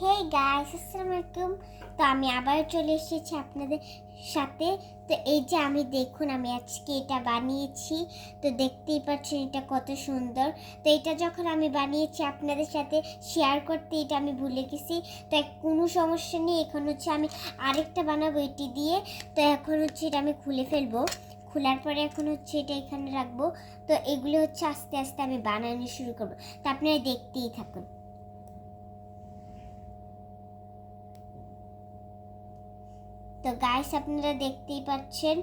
Hey guys আসসালামু আলাইকুম তো আমি আবার চলে এসেছি আপনাদের সাথে। তো এই যে আমি, দেখুন, আমি আজকে এটা বানিয়েছি। তো দেখতেই পাচ্ছেন এটা কত সুন্দর। তো এটা যখন আমি বানিয়েছি আপনাদের সাথে শেয়ার করতে এটা আমি ভুলে গেছি। তো কোনো সমস্যা নেই, এখন হচ্ছে আমি আরেকটা বানাবো এটি দিয়ে। তো এখন হচ্ছে এটা আমি খুলে ফেলব। খোলার পরে এখন হচ্ছে এটা এখানে রাখব। তো এগুলো হচ্ছে আস্তে আস্তে আমি বানানো শুরু করব। তো আপনারা দেখতেই থাকুন। তো গাইস আপনারা দেখতেই পাচ্ছেন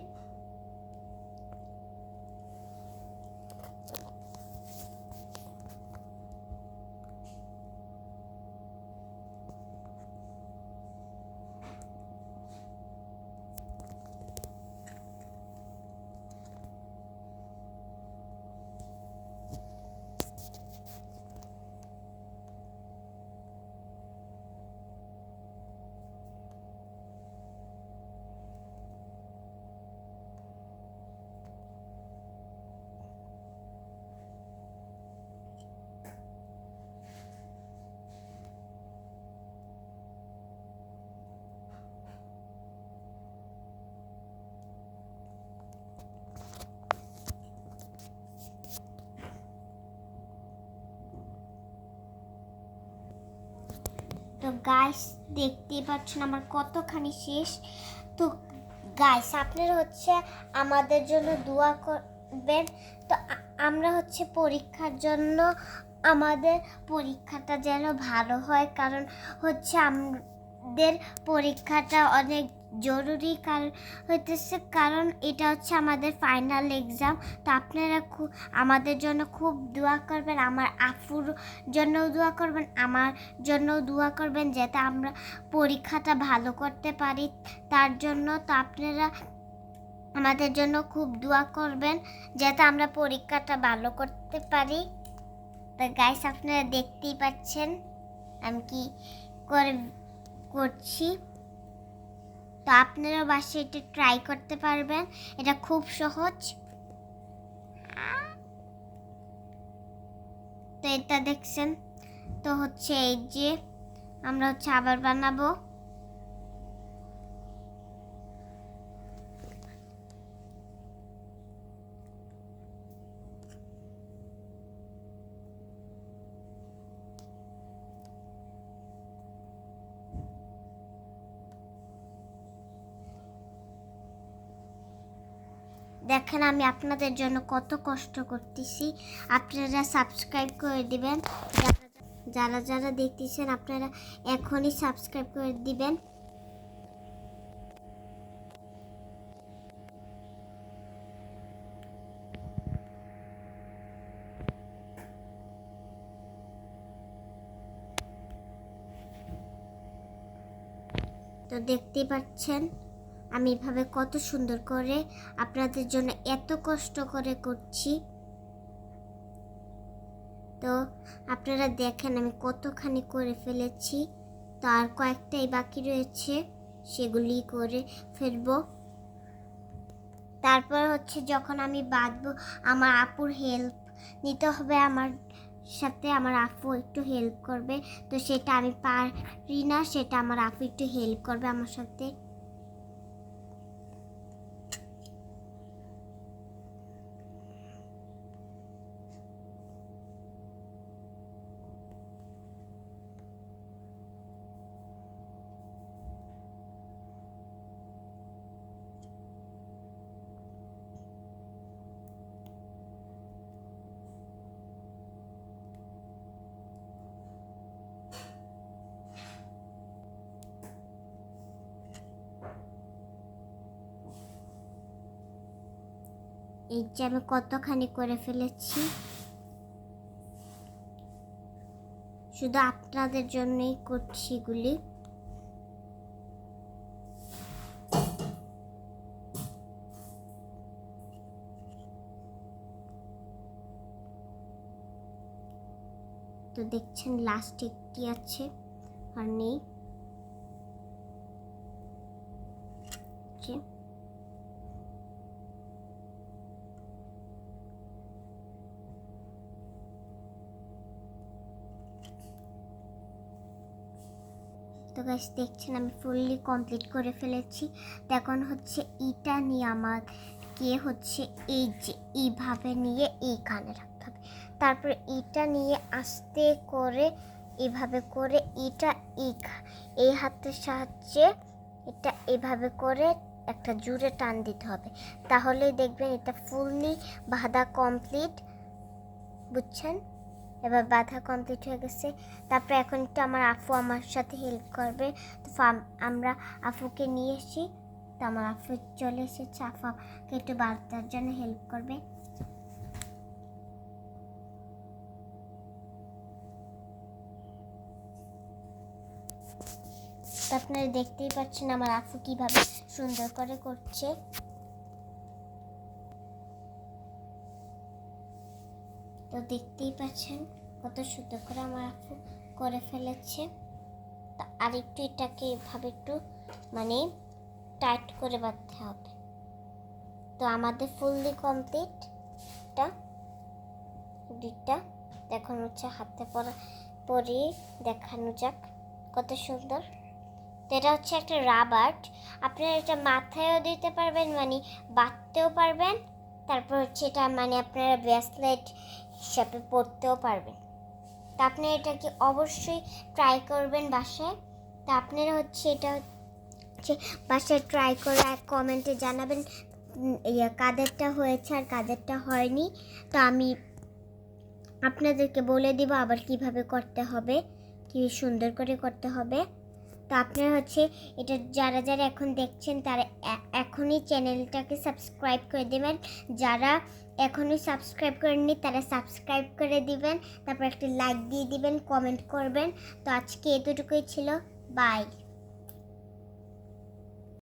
তো গাইস দেখতেই পাচ্ছেন আমার কতখানি শেষ। তো গাইস আপনারা হচ্ছে আমাদের জন্য দোয়া করবেন। তো আমরা হচ্ছে পরীক্ষার জন্য আমাদের পরীক্ষাটা যেন ভালো হয়। কারণ হচ্ছে আমাদের পরীক্ষাটা অনেক জরুরি কারণ হইতেছে। কারণ এটা হচ্ছে আমাদের ফাইনাল এক্সাম তো আপনারা খুব আমাদের জন্য খুব দোয়া করবেন, আমার আফুর জন্য দোয়া করবেন, আমার জন্য দোয়া করবেন যাতে আমরা পরীক্ষাটা ভালো করতে পারি। তার জন্য তো আপনারা আমাদের জন্য খুব দোয়া করবেন যাতে আমরা পরীক্ষাটা ভালো করতে পারি। তো গাইস আপনারা দেখতেই পাচ্ছেন আমি কি করে করছি। তো আপনারাও বাসায় এটা ট্রাই করতে পারবেন। এটা খুব সহজ। তো এটা দেখছেন। তো হচ্ছে এই যে আমরা হচ্ছে আবার বানাবো। দেখেন আমি আপনাদের জন্য কত কষ্ট করতেছি। আপনারা সাবস্ক্রাইব করে দিবেন। যারা যারা দেখতেছেন, আপনারা এখনই সাবস্ক্রাইব করে দিবেন। তো দেখতে পাচ্ছেন আমি এভাবে কত সুন্দর করে আপনাদের জন্য এত কষ্ট করে করছি। তো আপনারা দেখেন আমি কতখানি করে ফেলেছি। তো আর কয়েকটাই বাকি রয়েছে, সেগুলি করে ফেলব। তারপর হচ্ছে যখন আমি বাঁধবো, আমার আপুর হেল্প নিতে হবে আমার সাথে, আমার আপু একটু হেল্প করবে। তো সেটা আমি পারি না, সেটা আমার আপু একটু হেল্প করবে আমার সাথে। এই যে আমি কতখানি করে ফেলেছি। শুধু আপনাদের জন্যই করছি এগুলি। তো দেখছেন লাস্ট একটি আছে, আর নেই যে তো গাছ দেখছেন আমি ফুললি কমপ্লিট করে ফেলেছি। এখন হচ্ছে ইটা নিয়ে আমাকে হচ্ছে এই যে এইভাবে নিয়ে এইখানে রাখতে হবে। তারপরে ইটা নিয়ে আস্তে করে, এভাবে করে ইটা এই এই হাতের সাহায্যে এটা এভাবে করে একটা জুড়ে টান দিতে হবে। তাহলেই দেখবেন এটা ফুললি বাঁধা কমপ্লিট বুঝছেন? এবার বাঁধা কমপ্লিট হয়ে গেছে। তারপরে এখন একটু আমার আফু আমার সাথে হেল্প করবে। তো আমরা আফুকে নিয়ে এসি তো আমার আফু চলে এসেছে। আফু আমাকে একটু বাঁধার জন্য হেল্প করবে। আপনারা দেখতেই পাচ্ছেন আমার আফু কীভাবে সুন্দর করে করছে। তো দেখতেই পাচ্ছেন কত সুন্দর করে আমার আফু করে ফেলেছে। তো আরেকটু এটাকে এভাবে একটু মানে টাইট করে বাঁধতে হবে। তো আমাদের ফুললি কমপ্লিট এটা দুইটা দেখানো হচ্ছে হাতে পরা, পরিয়ে দেখানো যাক কত সুন্দর। তো এটা হচ্ছে একটা রাবার আপনারা এটা মাথায়ও দিতে পারবেন মানে বাঁধতেও পারবেন। তারপর হচ্ছে এটা মানে আপনারা ব্রেসলেট হিসাবে পড়তেও পারবেন। তা আপনি এটাকে অবশ্যই ট্রাই করবেন বাসায়। তা আপনারা হচ্ছে এটা হচ্ছে বাসায় ট্রাই করে এক কমেন্টে জানাবেন ইয়ে কাদেরটা হয়েছে আর কাদেরটা হয়নি। তো আমি আপনাদেরকে বলে দিব আবার কীভাবে করতে হবে, কি সুন্দর করে করতে হবে। তো আপনারা হচ্ছে এটা যারা যারা এখন দেখছেন তারা এখনই চ্যানেলটাকে সাবস্ক্রাইব করে দেবেন। যারা এখনই সাবস্ক্রাইব করেননি তারা সাবস্ক্রাইব করে দিবেন, তারপর একটা লাইক দিয়ে দিবেন, কমেন্ট করবেন। তো আজকে এতটুকুই ছিল। বাই।